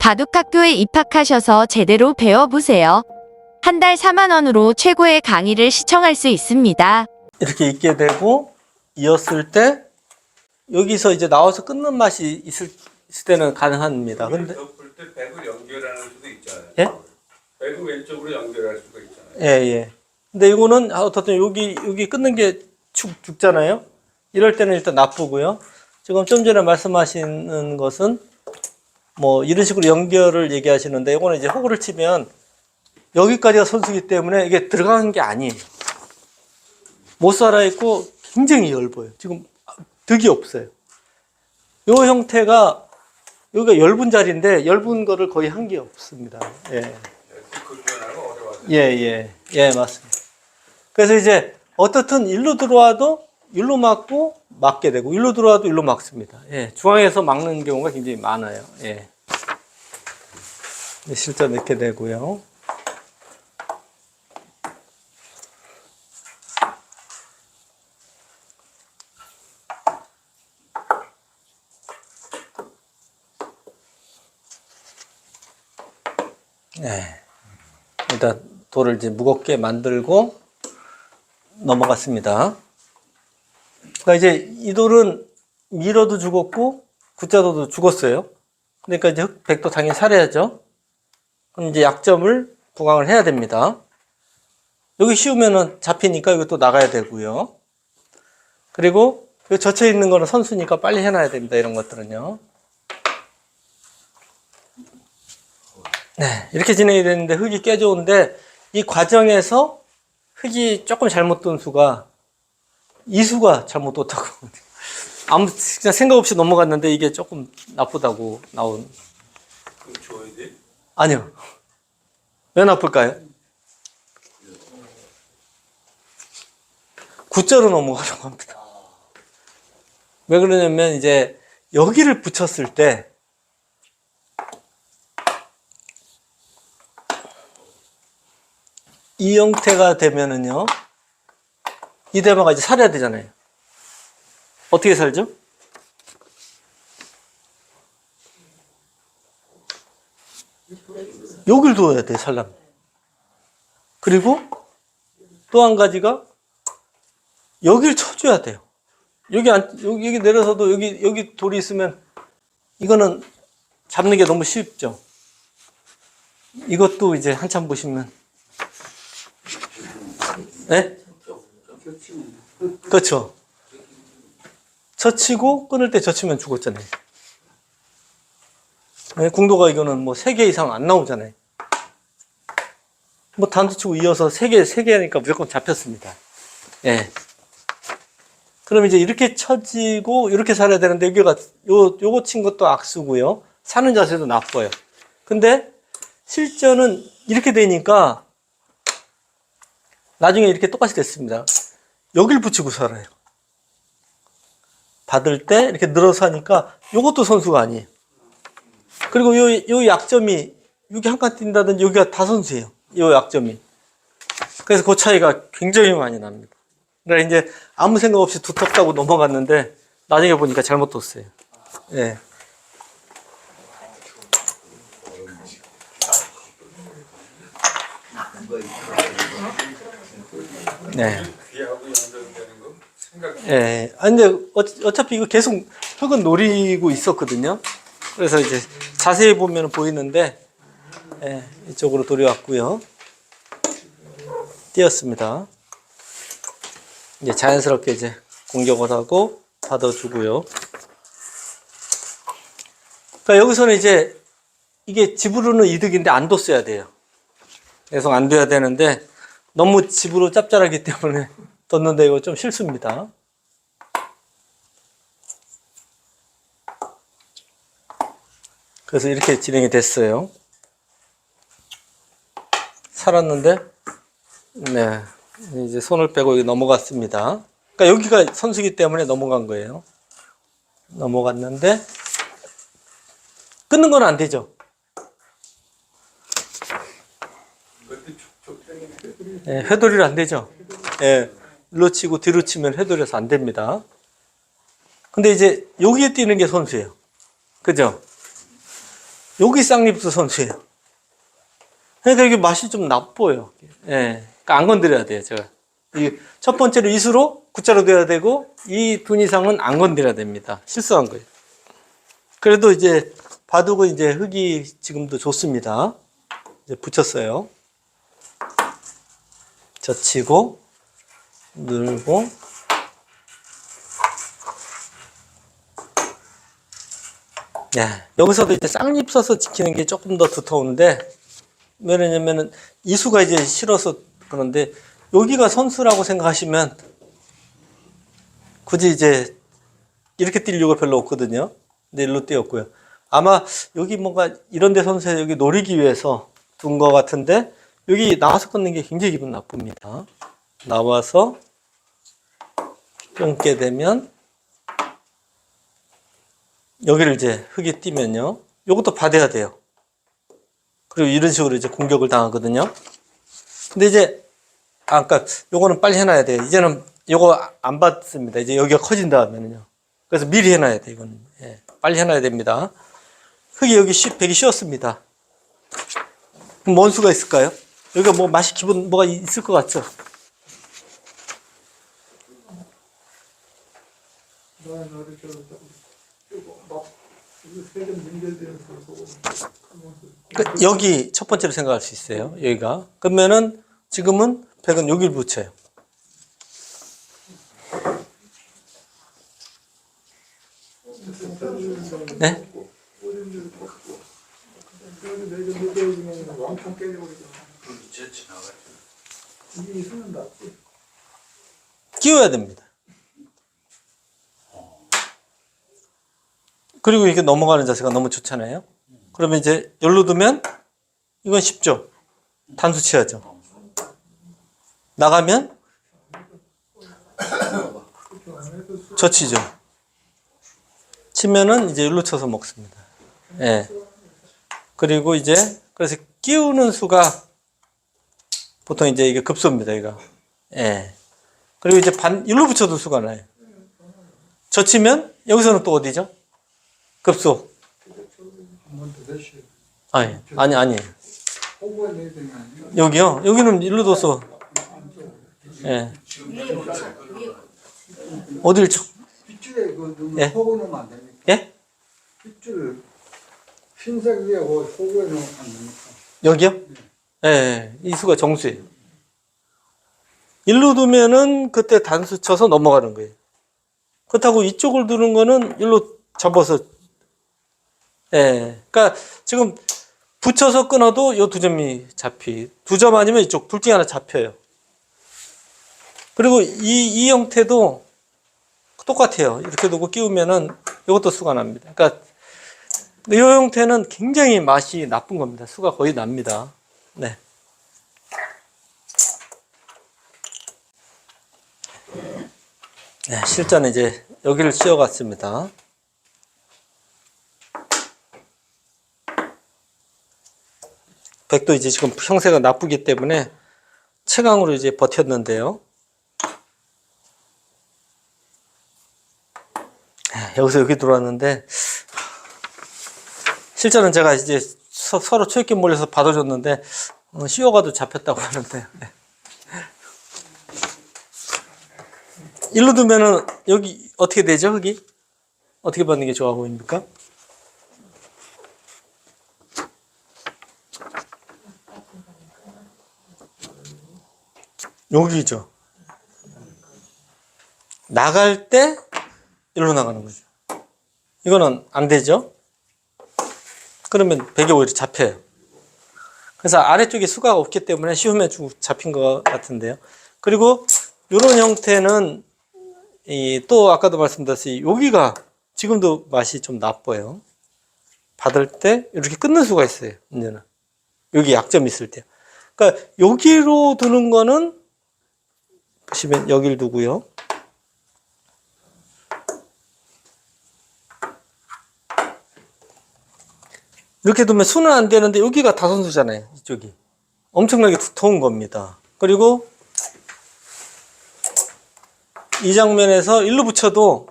바둑학교에 입학하셔서 제대로 배워보세요. 한 달 4만원으로 최고의 강의를 시청할 수 있습니다. 이렇게 있게 되고 이었을 때 여기서 이제 나와서 끊는 맛이 있을, 있을 때는 가능합니다. 근데 덮을 때 백을 연결하는 수도 있잖아요. 예? 백을 왼쪽으로 연결할 수가 있잖아요. 예, 예. 근데 이거는 아, 어떻든 여기 여기 끊는 게 죽, 죽잖아요. 이럴 때는 일단 나쁘고요. 지금 좀 전에 말씀하시는 것은 뭐 이런 식으로 연결을 얘기하시는데 이거는 이제 호구를 치면 여기까지가 선수기 때문에 이게 들어가는 게 아니에요. 못 살아 있고 굉장히 엷어요. 지금 득이 없어요. 요 형태가 여기가 엷은 자리인데 엷은 거를 거의 한 게 없습니다. 예. 예, 예, 예, 맞습니다. 그래서 이제 어떻든 일로 들어와도 일로 막고 막게 되고 일로 들어와도 일로 막습니다. 예, 중앙에서 막는 경우가 굉장히 많아요. 예. 네, 실전 이렇게 되고요. 네. 일단 돌을 이제 무겁게 만들고 넘어갔습니다. 그러니까 이제 이 돌은 밀어도 죽었고 굿자도도 죽었어요. 그러니까 이제 흑백도 당연히 살아야죠. 그럼 이제 약점을 부강을 해야 됩니다. 여기 씌우면은 잡히니까 이것도 나가야 되고요. 그리고 여기 젖혀 있는 거는 선수니까 빨리 해놔야 됩니다. 이런 것들은요. 네, 이렇게 진행이 되는데 흙이 꽤 좋은데 이 과정에서 흙이 조금 잘못 둔 수가 이수가 잘못 뒀다고 아무 그냥 생각 없이 넘어갔는데 이게 조금 나쁘다고 나온 그럼 줘야 돼? 아니요 왜 나쁠까요? 구자로 넘어가려고 합니다 왜 그러냐면 이제 여기를 붙였을 때 이 형태가 되면은요, 이 대마가 이제 살아야 되잖아요. 어떻게 살죠? 여길 둬야 돼, 살려면. 그리고 또 한 가지가 여길 쳐줘야 돼요. 여기 안, 여기, 여기 내려서도 여기, 여기 돌이 있으면 이거는 잡는 게 너무 쉽죠. 이것도 이제 한참 보시면 네? 그렇죠. 젖히고 끊을 때 젖히면 죽었잖아요. 네, 궁도가 이거는 뭐 세 개 이상 안 나오잖아요. 뭐 단수 치고 이어서 세 개, 세개 하니까 무조건 잡혔습니다. 예. 그럼 이제 이렇게 쳐지고 이렇게 살아야 되는데 여기가 요, 요거 친 것도 악수고요. 사는 자세도 나빠요. 근데 실전은 이렇게 되니까 나중에 이렇게 똑같이 됐습니다. 여길 붙이고 살아요. 받을 때 이렇게 늘어서 하니까 요것도 선수가 아니에요. 그리고 요, 요 약점이 여기 한 칸 뛴다든지 여기가 다 선수예요. 요 약점이. 그래서 그 차이가 굉장히 많이 납니다. 그러니까 이제 아무 생각 없이 두텁다고 넘어갔는데 나중에 보니까 잘못 뒀어요. 예. 네. 귀하고 연결되는 거 생각. 예. 아, 근데 어, 어차피 이거 계속 흙은 노리고 있었거든요. 그래서 이제 자세히 보면 보이는데, 예, 이쪽으로 돌려왔고요. 띄었습니다. 이제 자연스럽게 이제 공격을 하고 받아주고요. 그러니까 여기서는 이제 이게 집으로는 이득인데 안 뒀어야 돼요. 계속 안 둬야 되는데 너무 집으로 짭짤하기 때문에 뒀는데 이거 좀 실수입니다. 그래서 이렇게 진행이 됐어요. 살았는데, 네. 이제 손을 빼고 여기 넘어갔습니다. 그러니까 여기가 선수기 때문에 넘어간 거예요. 넘어갔는데, 끊는 건 안 되죠. 예, 회돌이를 안 되죠. 예, 일로 치고 뒤로 치면 회돌이라서 안 됩니다. 근데 이제 여기에 뛰는 게 선수예요. 그죠? 여기 쌍립수 선수예요. 그러니까 이게 맛이 좀 나빠요. 예. 그러니까 안 건드려야 돼요, 제가. 이 첫 번째로 이수로 구자로 돼야 되고, 이 둔 이상은 안 건드려야 됩니다. 실수한 거예요. 그래도 이제 바둑은 이제 흙이 지금도 좋습니다. 이제 붙였어요. 젖히고, 늘고, 네, 여기서도 이제 쌍립 써서 지키는 게 조금 더 두터운데, 왜냐면은 이수가 이제 싫어서 그런데, 여기가 선수라고 생각하시면, 굳이 이제 이렇게 뛸 이유가 별로 없거든요. 근데 일로 뛰었고요. 아마 여기 뭔가 이런 데 선수 여기 노리기 위해서 둔 것 같은데, 여기 나와서 끊는 게 굉장히 기분 나쁩니다. 나와서 끊게 되면, 여기를 이제 흙에 띄면요. 요것도 받아야 돼요. 그리고 이런 식으로 이제 공격을 당하거든요. 근데 이제, 아, 아까 요거는 빨리 해놔야 돼요. 이제는 요거 안 받습니다. 이제 여기가 커진 다음에는요. 그래서 미리 해놔야 돼요. 이건. 예, 빨리 해놔야 됩니다. 흙이 여기 쉬, 백이 쉬었습니다. 그럼 뭔 수가 있을까요? 여기가 뭐 맛이 기분 뭐가 있을 것 같죠? 그 여기 첫 번째로 생각할 수 있어요. 여기가. 그러면은 지금은 백은 여기를 붙여요. 네? 끼워야 됩니다. 그리고 이렇게 넘어가는 자세가 너무 좋잖아요. 그러면 이제 열로 두면 이건 쉽죠. 단수 치야죠. 나가면 젖히죠. 치면은 이제 열로 쳐서 먹습니다. 예. 그리고 이제 그래서 끼우는 수가 보통 이제 이게 급소입니다. 이거. 예. 그리고 이제 반, 일로 붙여도 수가 나요. 젖히면, 여기서는 또 어디죠? 대시. 아니, 아니, 아니. 여기요? 여기는 일로 둬서. 예. 어딜 쳐? 빗줄에 그 예? 호구 넣으면 안 됩니까? 예? 빗줄 흰색 위에 그 호구에 넣으면 안 됩니까? 여기요? 예, 예. 이 수가 정수예요. 일로 두면은 그때 단수 쳐서 넘어가는 거예요. 그렇다고 이쪽을 두는 거는 일로 접어서, 예. 그러니까 지금 붙여서 끊어도 요 두 점이 잡히, 두 점 아니면 이쪽 둘 중에 하나 잡혀요. 그리고 이, 이 형태도 똑같아요. 이렇게 두고 끼우면은 이것도 수가 납니다. 그러니까 이 형태는 굉장히 맛이 나쁜 겁니다. 수가 거의 납니다. 네. 네, 실전에 이제 여기를 씌워갔습니다. 백도 이제 지금 형세가 나쁘기 때문에 최강으로 이제 버텼는데요. 네, 여기서 여기 들어왔는데 실제는 제가 이제 서, 로 초입기 몰려서 받아줬는데 어, 씌워가도 잡혔다고 하는데 네. 일로 두면은 여기 어떻게 되죠 흙이 어떻게 받는 게 좋아 보입니까? 여기죠 나갈 때 일로 나가는 거죠 이거는 안 되죠 그러면 백이 오히려 잡혀요. 그래서 아래쪽에 수가 없기 때문에 쉬우면 좀 잡힌 것 같은데요. 그리고 이런 형태는 이또 아까도 말씀드렸듯이 여기가 지금도 맛이 좀 나빠요. 받을 때 이렇게 끊는 수가 있어요. 이제는 여기 약점이 있을 때. 그러니까 여기로 두는 거는 보시면 여기를 두고요. 이렇게 두면 수는 안 되는데 여기가 다 선수잖아요. 이쪽이. 엄청나게 두터운 겁니다. 그리고 이 장면에서 일로 붙여도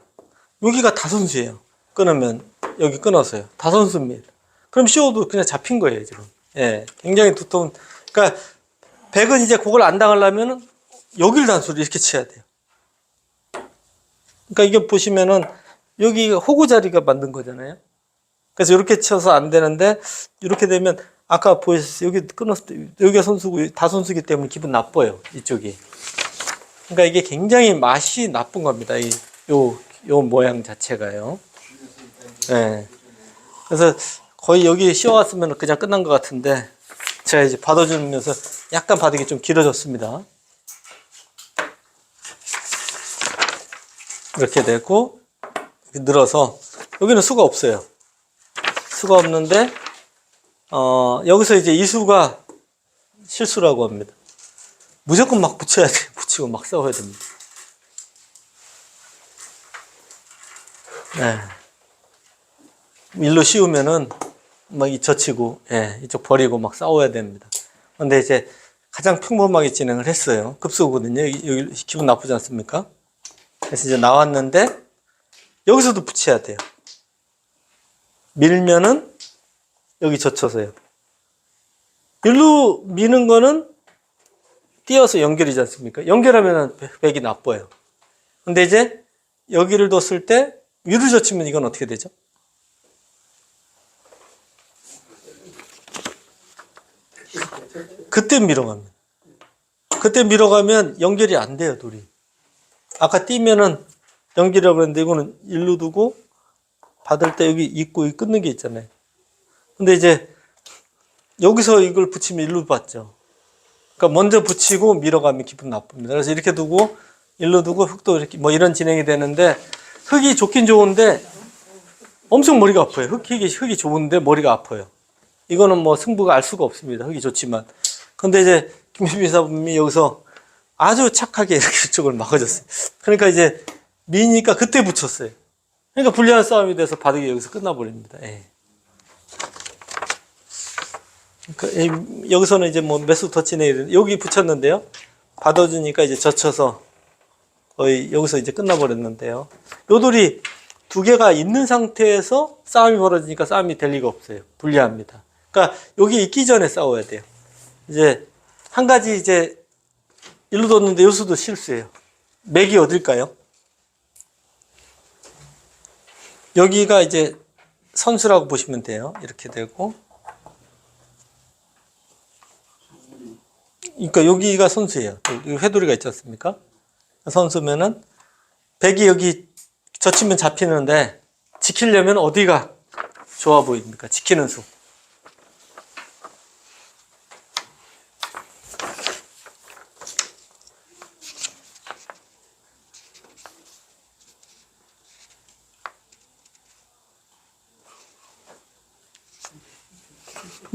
여기가 다선수예요. 끊으면 여기 끊어서요. 다선수입니다. 그럼 씌워도 그냥 잡힌 거예요, 지금. 예. 굉장히 두터운. 그러니까 백은 이제 그걸 안 당하려면은 여기를 단수를 이렇게 쳐야 돼요. 그러니까 이게 보시면은 여기 호구 자리가 만든 거잖아요. 그래서 이렇게 쳐서 안 되는데 이렇게 되면 아까 보셨어요. 여기 끊었을 때 여기가 선수고 다 선수기 때문에 기분 나빠요. 이쪽이. 그러니까 이게 굉장히 맛이 나쁜 겁니다. 이 요 요 모양 자체가요. 예. 그래서 거의 여기 씌워왔으면 그냥 끝난 것 같은데 제가 이제 받아주면서 약간 바닥이 좀 길어졌습니다. 이렇게 되고 이렇게 늘어서 여기는 수가 없어요. 수가 없는데 어, 여기서 이제 이 수가 실수라고 합니다. 무조건 막 붙여야 돼. 붙이고 막 싸워야 됩니다. 네. 일로 씌우면은 막이 젖히고 예, 이쪽 버리고 막 싸워야 됩니다. 근데 이제 가장 평범하게 진행을 했어요. 급소거든요. 여기, 여기 기분 나쁘지 않습니까? 그래서 이제 나왔는데 여기서도 붙여야 돼요. 밀면은 여기 젖혀서요. 일로 미는 거는 띄어서 연결이지 않습니까? 연결하면은 백- 백이 나빠요. 근데 이제 여기를 뒀을 때 위로 젖히면 이건 어떻게 되죠? 그때 밀어갑니다. 그때 밀어가면 연결이 안 돼요, 돌이. 아까 띄면은 연결이라고 그랬는데 이거는 일로 두고 받을 때 여기 있고 여기 끊는 게 있잖아요. 근데 이제 여기서 이걸 붙이면 일로 받죠. 그러니까 먼저 붙이고 밀어가면 기분 나쁩니다. 그래서 이렇게 두고 일로 두고 흙도 이렇게 뭐 이런 진행이 되는데 흙이 좋긴 좋은데 엄청 머리가 아파요. 흙이 흙이 좋은데 머리가 아파요. 이거는 뭐 승부가 알 수가 없습니다. 흙이 좋지만. 근데 이제 김수미 사부님이 여기서 아주 착하게 이렇게 이쪽을 막아줬어요. 그러니까 이제 미니까 그때 붙였어요. 그러니까 불리한 싸움이 돼서 바둑이 여기서 끝나버립니다. 예. 그, 이- 여기서는 이제 뭐 매수 터치네 여기 붙였는데요. 받아주니까 이제 젖혀서 거의 여기서 이제 끝나버렸는데요. 요 돌이 두 개가 있는 상태에서 싸움이 벌어지니까 싸움이 될 리가 없어요. 불리합니다. 그러니까 여기 있기 전에 싸워야 돼요. 이제 한 가지 이제 일로 뒀는데 요수도 실수예요. 맥이 어딜까요? 여기가 이제 선수라고 보시면 돼요. 이렇게 되고. 그러니까 여기가 선수예요. 여기 회돌이가 있지 않습니까? 선수면은 백이 여기 젖히면 잡히는데 지키려면 어디가 좋아 보입니까? 지키는 수.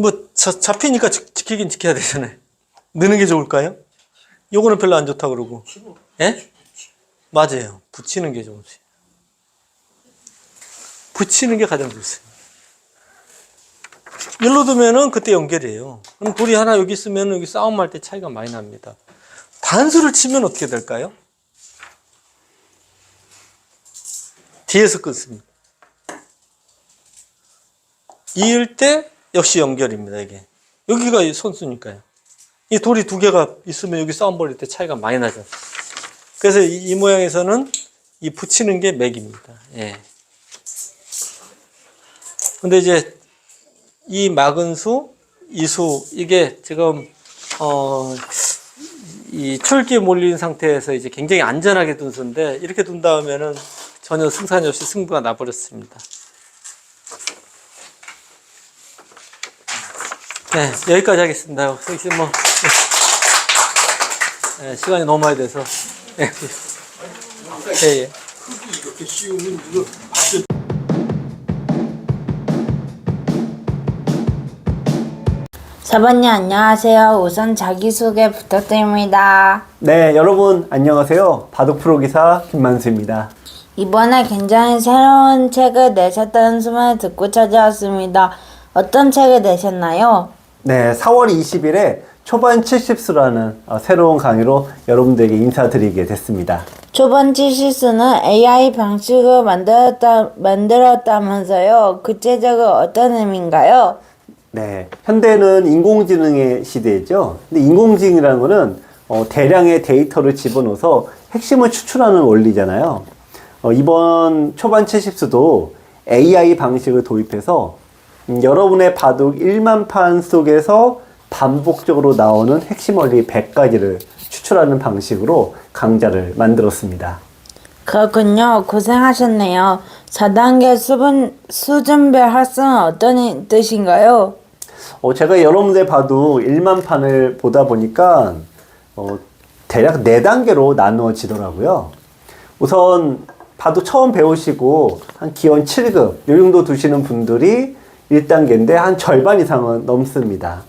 뭐 자- 잡히니까 지, 지키긴 지켜야 되잖아요. 느는 게 좋을까요? 요거는 별로 안 좋다 그러고. 예? 맞아요. 붙이는 게 좋으지. 붙이는 게 가장 좋습니다. 일로 두면은 그때 연결이에요. 그럼 돌이 하나 여기 있으면 여기 싸움할 때 차이가 많이 납니다. 단수를 치면 어떻게 될까요? 뒤에서 끊습니다. 이을 때 역시 연결입니다, 이게. 여기가 이 선수니까요. 이 돌이 두 개가 있으면 여기 싸움 벌일 때 차이가 많이 나죠. 그래서 이, 이 모양에서는 이 붙이는 게 맥입니다. 예. 근데 이제 이 막은 수, 이 수, 이게 지금, 어, 이 출기에 몰린 상태에서 이제 굉장히 안전하게 둔 수인데, 이렇게 둔 다음에는 전혀 승산이 없이 승부가 나버렸습니다. 네, 여기까지 하겠습니다. 혹시 뭐, 네. 네, 시간이 너무 많이 돼서. 예, 예. 예. 이렇게 씌우면 이거 사반님 안녕하세요. 우선 자기소개 부탁드립니다. 네, 여러분 안녕하세요. 바둑 프로 기사 김만수입니다. 이번에 굉장히 새로운 책을 내셨다는 소문을 듣고 찾아왔습니다. 어떤 책을 내셨나요? 네, 4월 20일에 초반 70수라는 어, 새로운 강의로 여러분들에게 인사드리게 됐습니다. 초반 실수는 AI 방식을 만들었다, 만들었다면서요. 구체적으로 어떤 의미인가요? 네, 현대는 인공지능의 시대죠. 근데 인공지능이라는 거는 어, 대량의 데이터를 집어넣어서 핵심을 추출하는 원리잖아요. 어, 이번 초반 70수도 AI 방식을 도입해서 음, 여러분의 바둑 1만 판 속에서 반복적으로 나오는 핵심 원리 100가지를 추출하는 방식으로 강좌를 만들었습니다. 그렇군요. 고생하셨네요. 4단계 수분, 수준별 학습은 어떤 뜻인가요? 어, 제가 여러분들 봐도 1만 판을 보다 보니까 어, 대략 4단계로 나누어지더라고요. 우선 봐도 처음 배우시고 한 기원 7급 요 정도 두시는 분들이 1단계인데 한 절반 이상은 넘습니다.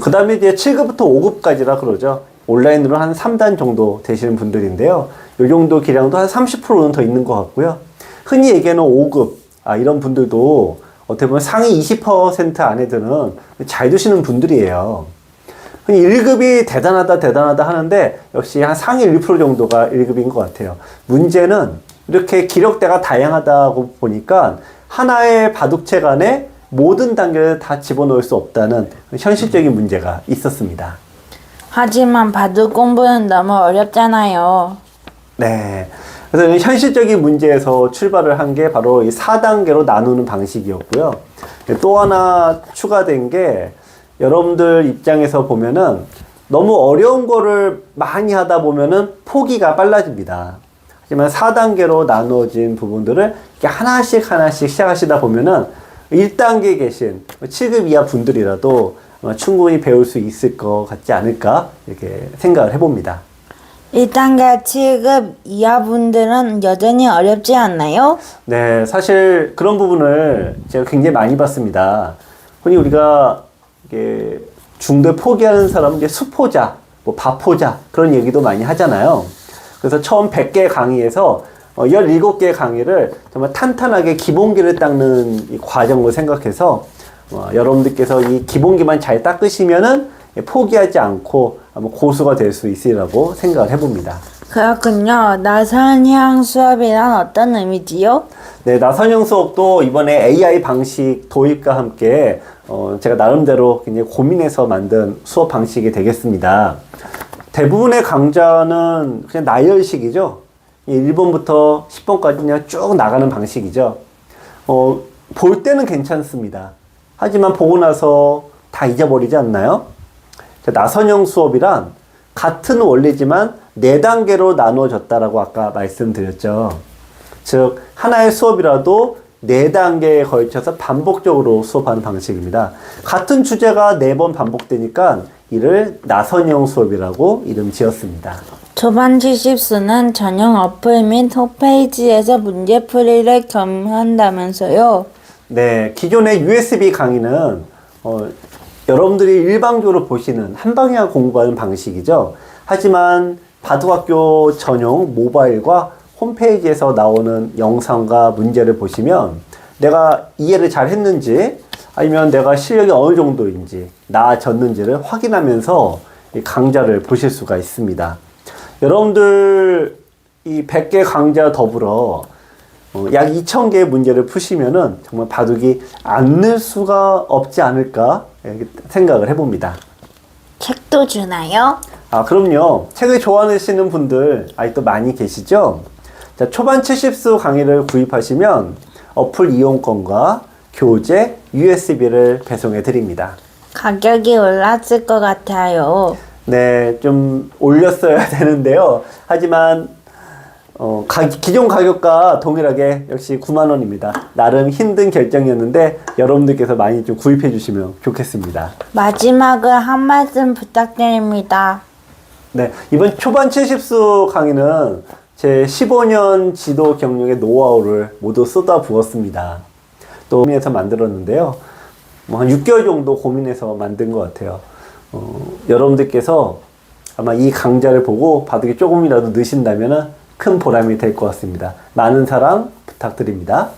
그 다음에 이제 7급부터 5급까지라 그러죠. 온라인으로 한 3단 정도 되시는 분들인데요. 요 정도 기량도 한 30%는 더 있는 것 같고요. 흔히 얘기하는 5급, 아, 이런 분들도 어떻게 보면 상위 20% 안에 드는 잘 두시는 분들이에요. 흔히 1급이 대단하다, 대단하다 하는데 역시 한 상위 1% 정도가 1급인 것 같아요. 문제는 이렇게 기력대가 다양하다고 보니까 하나의 바둑책 안에 모든 단계를 다 집어넣을 수 없다는 현실적인 문제가 있었습니다. 하지만 바둑 공부는 너무 어렵잖아요. 네. 그래서 이 현실적인 문제에서 출발을 한 게 바로 이 4단계로 나누는 방식이었고요. 또 하나 추가된 게 여러분들 입장에서 보면은 너무 어려운 거를 많이 하다 보면은 포기가 빨라집니다. 하지만 4단계로 나누어진 부분들을 이렇게 하나씩 하나씩 시작하시다 보면은 1단계에 계신 7급 이하 분들이라도 충분히 배울 수 있을 것 같지 않을까 이렇게 생각을 해봅니다. 1단계 7급 이하 분들은 여전히 어렵지 않나요? 네, 사실 그런 부분을 제가 굉장히 많이 봤습니다. 흔히 우리가 중도 포기하는 사람은 이제 수포자, 뭐 바포자 그런 얘기도 많이 하잖아요. 그래서 처음 100개 강의에서 어, 17개 강의를 정말 탄탄하게 기본기를 닦는 이 과정을 생각해서 어, 여러분들께서 이 기본기만 잘 닦으시면은 포기하지 않고 아마 고수가 될 수 있으리라고 생각을 해봅니다. 그렇군요. 나선형 수업이란 어떤 의미지요? 네, 나선형 수업도 이번에 AI 방식 도입과 함께 어, 제가 나름대로 굉장히 고민해서 만든 수업 방식이 되겠습니다. 대부분의 강좌는 그냥 나열식이죠. 1번부터 10번까지 그냥 쭉 나가는 방식이죠. 어, 볼 때는 괜찮습니다. 하지만 보고 나서 다 잊어버리지 않나요? 자, 나선형 수업이란 같은 원리지만 네 단계로 나누어졌다라고 아까 말씀드렸죠. 즉 하나의 수업이라도 네 단계에 걸쳐서 반복적으로 수업하는 방식입니다. 같은 주제가 네 번 반복되니까 이를 나선형 수업이라고 이름 지었습니다. 초반 70수는 전용 어플 및 홈페이지에서 문제풀이를 겸한다면서요. 네, 기존의 USB 강의는 어, 여러분들이 일방적으로 보시는 한 방향 공부하는 방식이죠. 하지만 바둑학교 전용 모바일과 홈페이지에서 나오는 영상과 문제를 보시면 내가 이해를 잘 했는지 아니면 내가 실력이 어느 정도인지 나아졌는지를 확인하면서 이 강좌를 보실 수가 있습니다. 여러분들 이 100개 강좌 더불어 어, 약 2,000개의 문제를 푸시면은 정말 바둑이 안 늘 수가 없지 않을까 이렇게 생각을 해봅니다. 책도 주나요? 아, 그럼요. 책을 좋아하시는 분들 아직도 많이 계시죠? 자, 초반 70수 강의를 구입하시면 어플 이용권과 교재, USB를 배송해 드립니다. 가격이 올랐을 것 같아요. 네, 좀 올렸어야 되는데요. 하지만 어, 가- 기존 가격과 동일하게 역시 9만 원입니다. 나름 힘든 결정이었는데 여러분들께서 많이 좀 구입해 주시면 좋겠습니다. 마지막으로 한 말씀 부탁드립니다. 네, 이번 초반 70수 강의는 제 15년 지도 경력의 노하우를 모두 쏟아 부었습니다. 또 고민해서 만들었는데요. 뭐 한 6개월 정도 고민해서 만든 것 같아요. 어, 여러분들께서 아마 이 강좌를 보고 바둑이 조금이라도 느신다면 큰 보람이 될 것 같습니다. 많은 사랑 부탁드립니다.